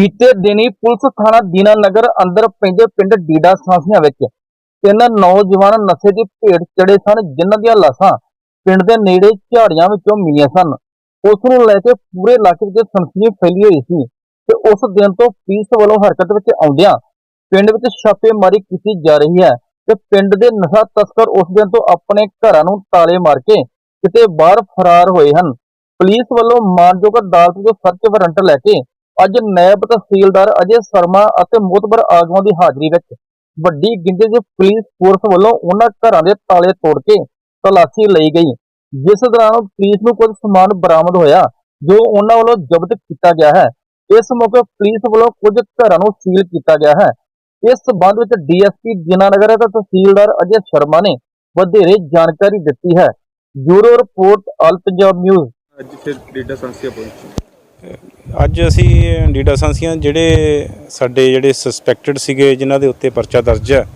ਬੀਤੇ ਦਿਨੀ ਪੁਲਿਸ ਥਾਣਾ ਦੀਨਾਨਗਰ ਅੰਦਰ ਪੈਂਦੇ ਪਿੰਡ ਡੀਡਾ ਸਾਂਸੀਆਂ ਵਿੱਚ ਤਿੰਨ ਨੌਜਵਾਨ ਨਸ਼ੇ ਦੀ ਭੇਟ ਚੜੇ ਸਨ, ਜਿਨ੍ਹਾਂ ਦੀਆਂ ਲਾਸ਼ਾਂ ਪਿੰਡ ਦੇ ਨੇੜੇ ਝਾੜੀਆਂ ਵਿੱਚੋਂ ਮਿਲੀਆਂ ਸਨ। ਉਸ ਨੂੰ ਲੈ ਕੇ ਪੂਰੇ ਇਲਾਕੇ ਵਿੱਚ ਸਨਸਨੀ ਫੈਲੀ ਹੋਈ ਸੀ ਤੇ ਉਸ ਦਿਨ ਤੋਂ ਪੁਲਿਸ ਵੱਲੋਂ ਹਰਕਤ ਵਿੱਚ ਆਉਂਦਿਆਂ ਪਿੰਡ ਵਿੱਚ ਛਾਪੇਮਾਰੀ ਕੀਤੀ ਜਾ ਰਹੀ ਹੈ ਤੇ ਪਿੰਡ ਦੇ ਨਸ਼ਾ ਤਸਕਰ ਉਸ ਦਿਨ ਤੋਂ ਆਪਣੇ ਘਰਾਂ ਨੂੰ ਤਾਲੇ ਮਾਰ ਕੇ ਕਿਤੇ ਬਾਹਰ ਫਰਾਰ ਹੋਏ ਹਨ। ਪੁਲਿਸ ਵੱਲੋਂ ਮਾਨਯੋਗ ਅਦਾਲਤ ਤੋਂ ਸਰਚ ਵਾਰੰਟ ਲੈ ਕੇ ਅੱਜ ਨਾਇਬ ਤਹਿਸੀਲਦਾਰ ਅਜੇ ਸ਼ਰਮਾ ਅਤੇ ਮੋਤਬਰ ਆਗੂਆਂ ਦੀ ਹਾਜ਼ਰੀ ਵਿੱਚ ਵੱਡੀ ਗਿਣਤੀ ਵਿੱਚ ਪੁਲਿਸ ਫੋਰਸ ਵੱਲੋਂ ਉਹਨਾਂ ਘਰਾਂ ਦੇ ਤਾਲੇ ਤੋੜ ਕੇ ਤਲਾਸ਼ੀ ਲਈ ਗਈ, ਜਿਸ ਦੌਰਾਨ ਪੁਲਿਸ ਨੂੰ ਕੁਝ ਸਮਾਨ ਬਰਾਮਦ ਹੋਇਆ, ਜੋ ਉਹਨਾਂ ਵੱਲੋਂ ਜ਼ਬਤ ਕੀਤਾ ਗਿਆ ਹੈ। ਇਸ ਮੌਕੇ ਪੁਲਿਸ ਵੱਲੋਂ ਕੁਝ ਘਰਾਂ ਨੂੰ ਸੀਲ ਕੀਤਾ ਗਿਆ ਹੈ। ਇਸ ਸਬੰਧ ਵਿੱਚ ਡੀਐਸਪੀ ਦੀਨਾਨਗਰ ਅਤੇ ਤਹਿਸੀਲਦਾਰ ਅਜੇ ਸ਼ਰਮਾ ਨੇ ਵਧੇਰੇ ਜਾਣਕਾਰੀ ਦਿੱਤੀ ਹੈ। Bureau report all Punjab news. ਅੱਜ ਫਿਰ ਡੇਟਾ ਸੰਸਥਾ ਪਹੁੰਚੀ। ਅੱਜ ਅਸੀਂ ਡੀਡਾ ਸਾਂਸੀਆਂ ਜਿਹੜੇ ਸਾਡੇ ਜਿਹੜੇ ਸਸਪੈਕਟਡ ਸੀਗੇ, ਜਿਨ੍ਹਾਂ ਦੇ ਉੱਤੇ ਪਰਚਾ ਦਰਜ ਹੈ,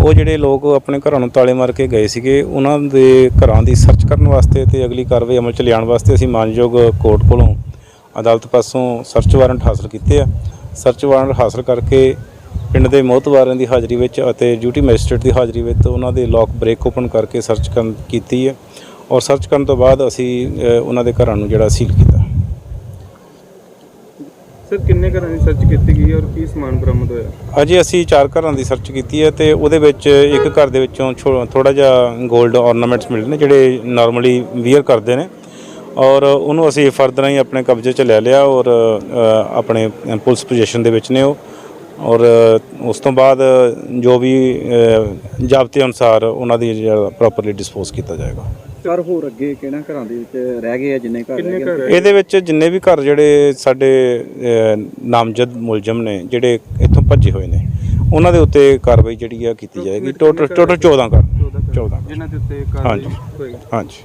ਉਹ ਜਿਹੜੇ ਲੋਕ ਆਪਣੇ ਘਰਾਂ ਨੂੰ ਤਾਲੇ ਮਾਰ ਕੇ ਗਏ ਸੀਗੇ, ਉਹਨਾਂ ਦੇ ਘਰਾਂ ਦੀ ਸਰਚ ਕਰਨ ਵਾਸਤੇ ਤੇ ਅਗਲੀ ਕਾਰਵਾਈ ਅਮਲ ਚ ਲਿਆਉਣ ਵਾਸਤੇ ਅਸੀਂ ਮਾਨਯੋਗ ਕੋਰਟ ਕੋਲੋਂ ਅਦਾਲਤ ਪਾਸੋਂ ਸਰਚ ਵਾਰੰਟ ਹਾਸਲ ਕੀਤੇ ਆ। ਸਰਚ ਵਾਰੰਟ ਹਾਸਲ ਕਰਕੇ ਪਿੰਡ ਦੇ ਮੋਹਤਵਾਰਾਂ ਦੀ ਹਾਜ਼ਰੀ ਵਿੱਚ ਅਤੇ ਡਿਊਟੀ ਮੈਜਿਸਟ੍ਰੇਟ ਦੀ ਹਾਜ਼ਰੀ ਵਿੱਚ ਉਹਨਾਂ ਦੇ ਲੋਕ ਬ੍ਰੇਕ ਓਪਨ ਕਰਕੇ ਸਰਚ ਕਰਨ ਕੀਤੀ ਹੈ। ਔਰ ਸਰਚ ਕਰਨ ਤੋਂ ਬਾਅਦ ਅਸੀਂ ਉਹਨਾਂ ਦੇ ਘਰਾਂ ਨੂੰ ਜਿਹੜਾ ਸੀਲ ਕੀਤਾ। ਸਰ, ਕਿੰਨੇ ਘਰਾਂ ਦੀ ਸਰਚ ਕੀਤੀ ਗਈ ਹੈ ਔਰ ਕੀ ਸਮਾਨ ਬਰਾਮਦ ਹੋਇਆ? ਅਜੇ ਅਸੀਂ ਚਾਰ ਘਰਾਂ ਦੀ ਸਰਚ ਕੀਤੀ ਹੈ ਤੇ ਉਹਦੇ ਵਿੱਚ ਇੱਕ ਘਰ ਦੇ ਵਿੱਚੋਂ ਥੋੜਾ ਜਿਹਾ 골ਡ ornaments ਮਿਲੇ ਨੇ ਜਿਹੜੇ ਨਾਰਮਲੀ ਵੀਅਰ ਕਰਦੇ ਨੇ ਔਰ ਉਹਨੂੰ ਅਸੀਂ ਫਰਦਰ ਹੀ ਆਪਣੇ ਕਬਜ਼ੇ 'ਚ ਲੈ ਲਿਆ ਔਰ ਆਪਣੇ ਪੁਲਿਸ ਪੋਜੀਸ਼ਨ ਦੇ ਵਿੱਚ ਨੇ ਉਹ। ਔਰ ਉਸ ਤੋਂ ਬਾਅਦ ਜੋ ਵੀ ਜ਼ਾਬਤੇ ਅਨੁਸਾਰ ਉਹਨਾਂ ਦੀ ਜਿਹੜਾ ਪ੍ਰੋਪਰਲੀ ਡਿਸਪੋਜ਼ ਕੀਤਾ ਜਾਏਗਾ। ਘਰ ਹੋਰ ਅੱਗੇ ਕਿਹਨਾਂ ਘਰਾਂ ਦੇ ਵਿੱਚ ਰਹਿ ਗਏ ਆ ਜਿੰਨੇ ਘਰ ਰਹਿ ਗਏ ਇਹਦੇ ਵਿੱਚ ਜਿੰਨੇ ਵੀ ਘਰ ਜਿਹੜੇ ਸਾਡੇ ਨਾਮਜ਼ਦ ਮੁਲਜ਼ਮ ਨੇ ਜਿਹੜੇ ਇੱਥੋਂ ਭੱਜੇ ਹੋਏ ਨੇ ਉਹਨਾਂ ਦੇ ਉੱਤੇ ਕਾਰਵਾਈ ਜਿਹੜੀ ਆ ਕੀਤੀ ਜਾਏਗੀ। ਟੋਟਲ ਟੋਟਲ 14 ਘਰ। 14 ਜਿਨ੍ਹਾਂ ਦੇ ਉੱਤੇ ਹਾਂਜੀ। ਕਾਰਵਾਈ ਹੋਈ। ਹਾਂਜੀ।